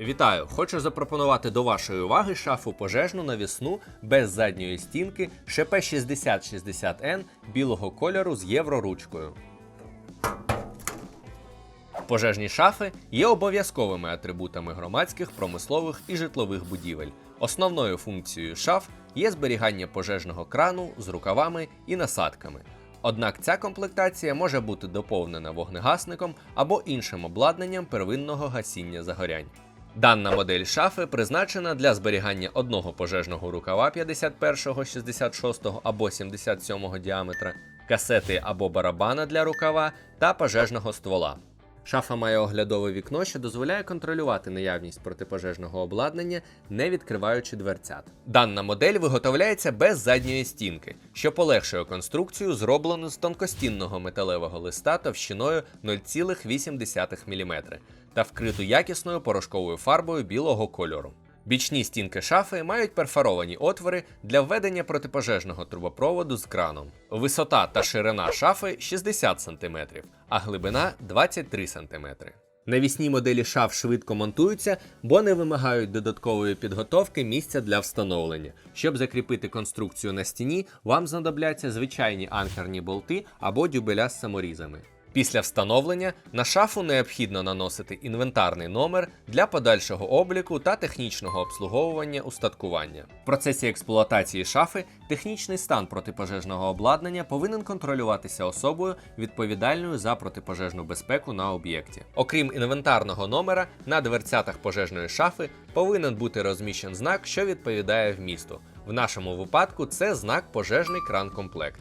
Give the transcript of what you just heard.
Вітаю! Хочу запропонувати до вашої уваги шафу пожежну навісну без задньої стінки ШП 6060N білого кольору з євроручкою. Пожежні шафи є обов'язковими атрибутами громадських, промислових і житлових будівель. Основною функцією шаф є зберігання пожежного крану з рукавами і насадками. Однак ця комплектація може бути доповнена вогнегасником або іншим обладнанням первинного гасіння загорянь. Дана модель шафи призначена для зберігання одного пожежного рукава 51, 66 або 77 діаметра, касети або барабана для рукава та пожежного ствола. Шафа має оглядове вікно, що дозволяє контролювати наявність протипожежного обладнання, не відкриваючи дверцят. Дана модель виготовляється без задньої стінки, що полегшує конструкцію, зроблену з тонкостінного металевого листа товщиною 0,8 мм та вкриту якісною порошковою фарбою білого кольору. Бічні стінки шафи мають перфоровані отвори для введення протипожежного трубопроводу з краном. Висота та ширина шафи 60 см, а глибина 23 см. Навісні моделі шаф швидко монтуються, бо не вимагають додаткової підготовки місця для встановлення. Щоб закріпити конструкцію на стіні, вам знадобляться звичайні анкерні болти або дюбеля з саморізами. Після встановлення на шафу необхідно наносити інвентарний номер для подальшого обліку та технічного обслуговування устаткування. В процесі експлуатації шафи технічний стан протипожежного обладнання повинен контролюватися особою, відповідальною за протипожежну безпеку на об'єкті. Окрім інвентарного номера, на дверцятах пожежної шафи повинен бути розміщен знак, що відповідає вмісту. В нашому випадку це знак пожежний кран комплект.